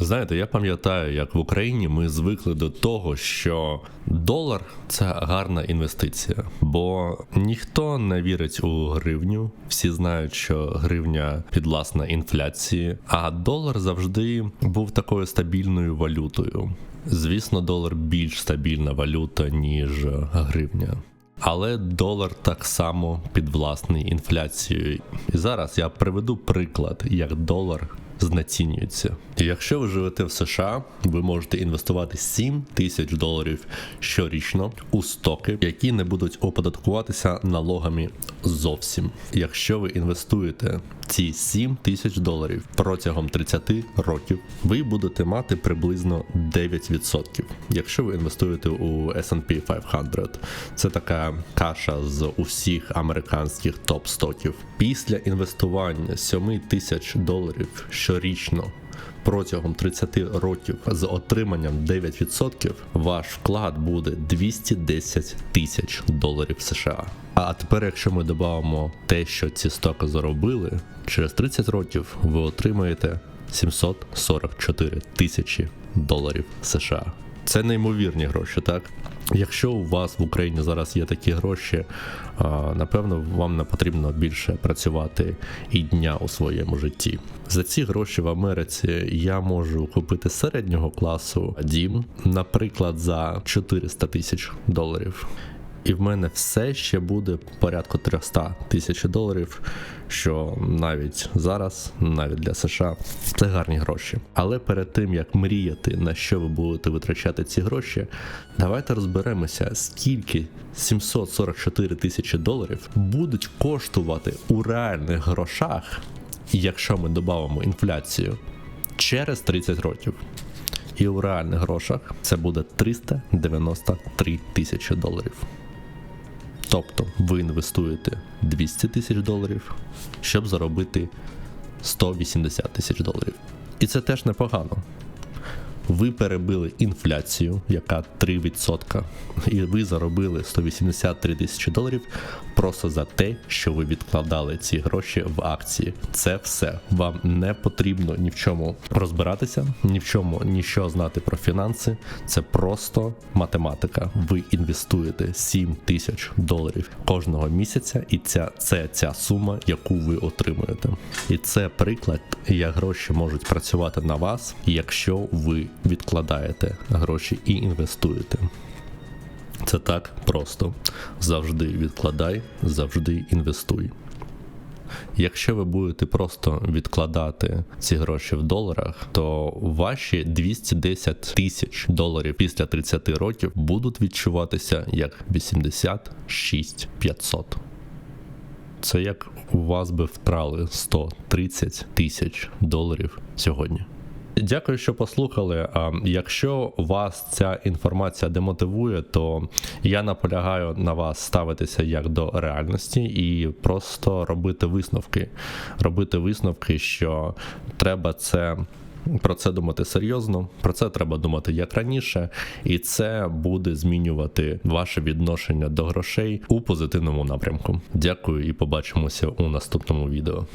Знаєте, я пам'ятаю, як в Україні ми звикли до того, що долар це гарна інвестиція, бо ніхто не вірить у гривню. Всі знають, що гривня підвласна інфляції, а долар завжди був такою стабільною валютою. Звісно, долар більш стабільна валюта, ніж гривня. Але долар так само підвласний інфляцією. І зараз я приведу приклад, як долар знецінюється. І якщо ви живете в США, ви можете інвестувати 7 тисяч доларів щорічно у стоки, які не будуть оподаткуватися налогами зовсім. Якщо ви інвестуєте ці 7 тисяч доларів протягом 30 років, ви будете мати приблизно 9%. Якщо ви інвестуєте у S&P 500, це така каша з усіх американських топ-стоків. Після інвестування 7 тисяч доларів щорічно протягом 30 років з отриманням 9%, ваш вклад буде 210 тисяч доларів США. А тепер, якщо ми додамо те, що ці стоки заробили, через 30 років ви отримаєте 744 тисячі доларів США. Це неймовірні гроші, так? Якщо у вас в Україні зараз є такі гроші, напевно, вам не потрібно більше працювати і дня у своєму житті. За ці гроші в Америці я можу купити середнього класу дім, наприклад, за 400 тисяч доларів. І в мене все ще буде порядку 300 тисяч доларів, що навіть зараз, навіть для США, це гарні гроші. Але перед тим як мріяти, на що ви будете витрачати ці гроші, давайте розберемося, скільки 744 тисячі доларів будуть коштувати у реальних грошах, якщо ми додамо інфляцію через 30 років. І у реальних грошах це буде 393 тисячі доларів. Тобто ви інвестуєте 200 тисяч доларів, щоб заробити 180 тисяч доларів. І це теж непогано. Ви перебили інфляцію, яка 3%, і ви заробили 183 тисячі доларів просто за те, що ви відкладали ці гроші в акції. Це все. Вам не потрібно ні в чому розбиратися, ні в чому нічого знати про фінанси. Це просто математика. Ви інвестуєте 7 тисяч доларів кожного місяця, і ця це ця сума, яку ви отримуєте. І це приклад, як гроші можуть працювати на вас, якщо ви відкладаєте гроші і інвестуєте. Це так просто. Завжди відкладай, завжди інвестуй. Якщо ви будете просто відкладати ці гроші в доларах, то ваші 210 тисяч доларів після 30 років будуть відчуватися як 86 500. Це як у вас би втрали 130 тисяч доларів сьогодні. Дякую, що послухали. Якщо вас ця інформація демотивує, то я наполягаю на вас ставитися як до реальності і просто робити висновки. Робити висновки, що треба це. Про це думати серйозно, про це треба думати як раніше, і це буде змінювати ваше відношення до грошей у позитивному напрямку. Дякую і побачимося у наступному відео.